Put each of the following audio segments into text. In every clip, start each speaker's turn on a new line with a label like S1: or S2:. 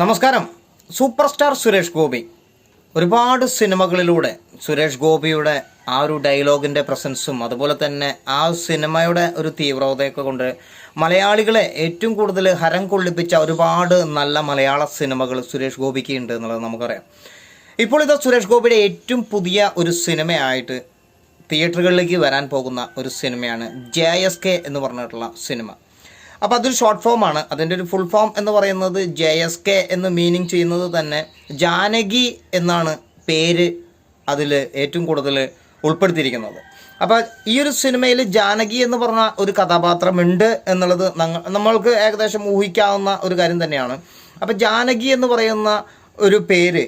S1: നമസ്കാരം. Super star Suresh Gopi. ഒരുപാട് സിനിമകളിലൂടെ സുരേഷ് ഗോപിയുടെ ആ ഒരു ഡയലോഗിന്റെ പ്രസൻസും അതുപോലെ തന്നെ ആ സിനിമയുടെ ഒരു തീവ്രതയൊക്കെ കൊണ്ട് മലയാളികളെ ഏറ്റവും കൂടുതൽ ഹരം കൊള്ളിപ്പിച്ച ഒരുപാട് നല്ല മലയാള സിനിമകൾ സുരേഷ് ഗോപിക്ക് ഉണ്ട് എന്നുള്ളത് നമുക്കറിയാം. ഇപ്പോൾ ഇത് സുരേഷ് ഗോപിയുടെ ഏറ്റവും പുതിയ ഒരു സിനിമയായിട്ട് തിയേറ്ററുകളിലേക്ക് വരാൻ പോകുന്ന ഒരു സിനിമയാണ് ജെ എസ് കെ എന്ന് പറഞ്ഞിട്ടുള്ള സിനിമ. അപ്പോൾ അതൊരു ഷോർട്ട് ഫോം ആണ്. അതിന്റെ ഒരു ഫുൾ ഫോം എന്ന് പറയുന്നത് ജെ എസ് കെ എന്ന് മീനിങ് ചെയ്യുന്നത് തന്നെ ജാനകി എന്നാണ് പേര് അതിൽ ഏറ്റവും കൂടുതൽ ഉൾപ്പെടുത്തിയിരിക്കുന്നത്. അപ്പോൾ ഈ ഒരു സിനിമയിൽ ജാനകി എന്ന് പറഞ്ഞ ഒരു കഥാപാത്രമുണ്ട് എന്നുള്ളത് നമ്മൾക്ക് ഏകദേശം ഊഹിക്കാവുന്ന ഒരു കാര്യം തന്നെയാണ്. അപ്പോൾ ജാനകി എന്ന് പറയുന്ന ഒരു പേര്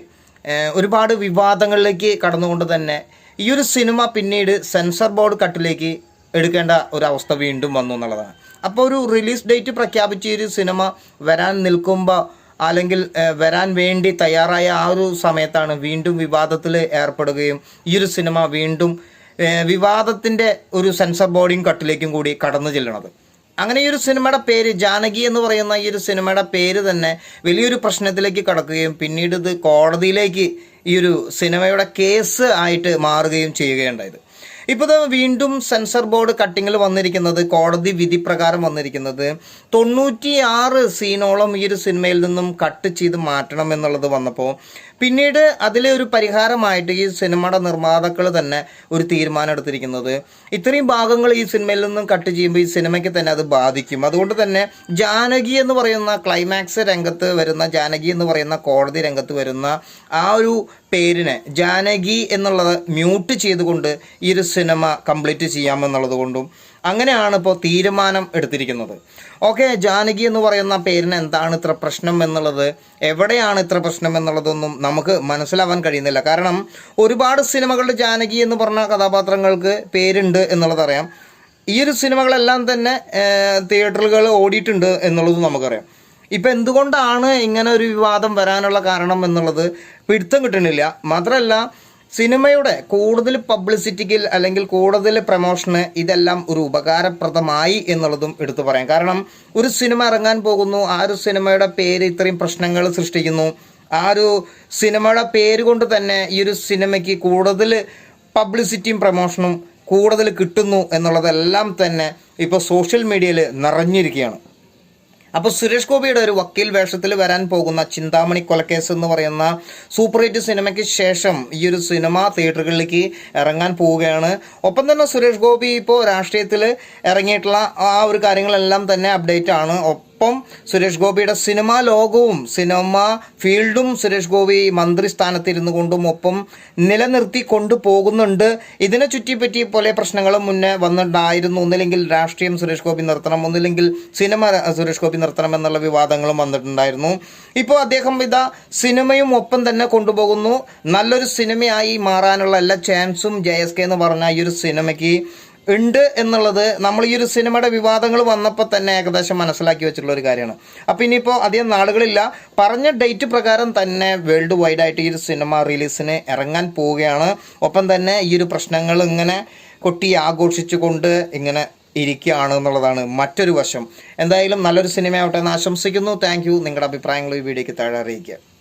S1: ഒരുപാട് വിവാദങ്ങളിലേക്ക് കടന്നുകൊണ്ട് തന്നെ ഈ ഒരു സിനിമ പിന്നീട് സെൻസർ ബോർഡ് കട്ടിലേക്ക് എടുക്കേണ്ട ഒരു അവസ്ഥ വീണ്ടും വന്നു എന്നുള്ളതാണ്. അപ്പോൾ ഒരു റിലീസ് ഡേറ്റ് പ്രഖ്യാപിച്ച ഒരു സിനിമ വരാൻ നിൽക്കുമ്പോൾ അല്ലെങ്കിൽ വരാൻ വേണ്ടി തയ്യാറായ ആ ഒരു സമയത്താണ് വീണ്ടും വിവാദത്തിൽ ഏർപ്പെടുകയും ഈ ഒരു സിനിമ വീണ്ടും വിവാദത്തിന്റെ ഒരു സെൻസർ ബോർഡിങ് കട്ടിലേക്കും കൂടി കടന്നു ചെല്ലണത്. അങ്ങനെ ഈ ഒരു സിനിമയുടെ പേര് ജാനകി എന്ന് പറയുന്ന ഈ ഒരു സിനിമയുടെ പേര് തന്നെ വലിയൊരു പ്രശ്നത്തിലേക്ക് കടക്കുകയും പിന്നീട് ഇത് കോടതിയിലേക്ക് ഈ ഒരു സിനിമയുടെ കേസ് ആയിട്ട് മാറുകയും ചെയ്യുകയുണ്ടായത്. ഇപ്പോൾ വീണ്ടും സെൻസർ ബോർഡ് കട്ടിങ്ങിൽ വന്നിരിക്കുന്നത് കോടതി വിധി പ്രകാരം വന്നിരിക്കുന്നത്. തൊണ്ണൂറ്റി സീനോളം ഈ ഒരു സിനിമയിൽ നിന്നും കട്ട് ചെയ്ത് മാറ്റണം എന്നുള്ളത് വന്നപ്പോൾ പിന്നീട് അതിലെ ഒരു പരിഹാരമായിട്ട് ഈ സിനിമയുടെ നിർമ്മാതാക്കൾ തന്നെ ഒരു തീരുമാനം എടുത്തിരിക്കുന്നത്. ഇത്രയും ഭാഗങ്ങൾ ഈ സിനിമയിൽ നിന്നും കട്ട് ചെയ്യുമ്പോൾ ഈ സിനിമയ്ക്ക് തന്നെ അത് ബാധിക്കും. അതുകൊണ്ട് തന്നെ ജാനകി എന്ന് പറയുന്ന ക്ലൈമാക്സ് രംഗത്ത് വരുന്ന ജാനകി എന്ന് പറയുന്ന കോടതി രംഗത്ത് വരുന്ന ആ ഒരു പേരിനെ ജാനകി എന്നുള്ളത് മ്യൂട്ട് ചെയ്തുകൊണ്ട് ഈ ഒരു സിനിമ കംപ്ലീറ്റ് ചെയ്യാമെന്നുള്ളത് കൊണ്ടും അങ്ങനെയാണ് ഇപ്പോൾ തീരുമാനം എടുത്തിരിക്കുന്നത്. ഓക്കെ ജാനകി എന്ന് പറയുന്ന പേരിന് എന്താണ് ഇത്ര പ്രശ്നം എന്നുള്ളത്? എവിടെയാണ് ഇത്ര പ്രശ്നം എന്നുള്ളതൊന്നും നമുക്ക് മനസ്സിലാവാൻ കഴിയുന്നില്ല. കാരണം ഒരുപാട് സിനിമകളുടെ ജാനകി എന്ന് പറഞ്ഞ കഥാപാത്രങ്ങൾക്ക് പേരുണ്ട് എന്നുള്ളതറിയാം ഈ ഒരു സിനിമകളെല്ലാം തന്നെ തിയേറ്ററുകൾ ഓടിയിട്ടുണ്ട് എന്നുള്ളത് നമുക്കറിയാം. ഇപ്പം എന്തുകൊണ്ടാണ് ഇങ്ങനെ ഒരു വിവാദം വരാനുള്ള കാരണം എന്നുള്ളത് പിടുത്തം കിട്ടുന്നില്ല. മാത്രമല്ല സിനിമയുടെ കൂടുതൽ പബ്ലിസിറ്റിക്ക് അല്ലെങ്കിൽ കൂടുതൽ പ്രമോഷന് ഇതെല്ലാം ഒരു ഉപകാരപ്രദമായി എന്നുള്ളതും എടുത്തു പറയാം. കാരണം ഒരു സിനിമ ഇറങ്ങാൻ പോകുന്നു ആ ഒരു സിനിമയുടെ പേര് ഇത്രയും പ്രശ്നങ്ങൾ സൃഷ്ടിക്കുന്നു. ആ ഒരു സിനിമയുടെ പേര് കൊണ്ട് തന്നെ ഈ ഒരു സിനിമയ്ക്ക് കൂടുതൽ പബ്ലിസിറ്റിയും പ്രമോഷനും കൂടുതൽ കിട്ടുന്നു എന്നുള്ളതെല്ലാം തന്നെ ഇപ്പോൾ സോഷ്യൽ മീഡിയയിൽ നിറഞ്ഞിരിക്കുകയാണ്. അപ്പോൾ സുരേഷ് ഗോപിയുടെ ഒരു വക്കീൽ വേഷത്തിൽ വരാൻ പോകുന്ന ചിന്താമണി കൊലക്കേസ് എന്ന് പറയുന്ന സൂപ്പർ ഹിറ്റ് സിനിമയ്ക്ക് ശേഷം ഈ ഒരു സിനിമ തിയേറ്ററുകളിലേക്ക് ഇറങ്ങാൻ പോവുകയാണ്. ഒപ്പം തന്നെ സുരേഷ് ഗോപി ഇപ്പോൾ രാഷ്ട്രീയത്തിൽ ഇറങ്ങിയിട്ടുള്ള ആ ഒരു കാര്യങ്ങളെല്ലാം തന്നെ അപ്ഡേറ്റ് ആണ്. ഒപ്പം സുരേഷ് ഗോപിയുടെ സിനിമാ ലോകവും സിനിമ ഫീൽഡും സുരേഷ് ഗോപി മന്ത്രി സ്ഥാനത്തിരുന്നു കൊണ്ടും ഒപ്പം നിലനിർത്തി കൊണ്ടുപോകുന്നുണ്ട്. ഇതിനെ ചുറ്റിപ്പറ്റി പോലെ പ്രശ്നങ്ങളും മുന്നേ വന്നിട്ടുണ്ടായിരുന്നു. ഒന്നില്ലെങ്കിൽ രാഷ്ട്രീയം സുരേഷ് ഗോപി നിർത്തണം ഒന്നില്ലെങ്കിൽ സിനിമ സുരേഷ് ഗോപി നിർത്തണം എന്നുള്ള വിവാദങ്ങളും വന്നിട്ടുണ്ടായിരുന്നു. ഇപ്പോൾ അദ്ദേഹം ഇതാ സിനിമയും ഒപ്പം തന്നെ കൊണ്ടുപോകുന്നു. നല്ലൊരു സിനിമയായി മാറാനുള്ള എല്ലാ ചാൻസും ജെ എസ് കെ എന്ന് പറഞ്ഞ ഈ ഒരു സിനിമയ്ക്ക് ഉണ്ട് എന്നുള്ളത് നമ്മൾ ഈ ഒരു സിനിമയുടെ വിവാദങ്ങൾ വന്നപ്പോൾ തന്നെ ഏകദേശം മനസ്സിലാക്കി വെച്ചിട്ടുള്ള ഒരു കാര്യമാണ്. അപ്പോൾ ഇനിയിപ്പോൾ അധികം നാളുകളില്ല. പറഞ്ഞ ഡേറ്റ് പ്രകാരം തന്നെ വേൾഡ് വൈഡ് ആയിട്ട് ഈ ഒരു സിനിമ റിലീസിന് ഇറങ്ങാൻ പോവുകയാണ്. ഒപ്പം തന്നെ ഈ ഒരു പ്രശ്നങ്ങൾ ഇങ്ങനെ കൊട്ടി ആഘോഷിച്ചുകൊണ്ട് ഇങ്ങനെ ഇരിക്കുകയാണ് എന്നുള്ളതാണ് മറ്റൊരു വശം. എന്തായാലും നല്ലൊരു സിനിമയാവട്ടെ എന്ന് ആശംസിക്കുന്നു. താങ്ക് നിങ്ങളുടെ അഭിപ്രായങ്ങൾ ഈ വീഡിയോയ്ക്ക് താഴെ അറിയിക്കുക.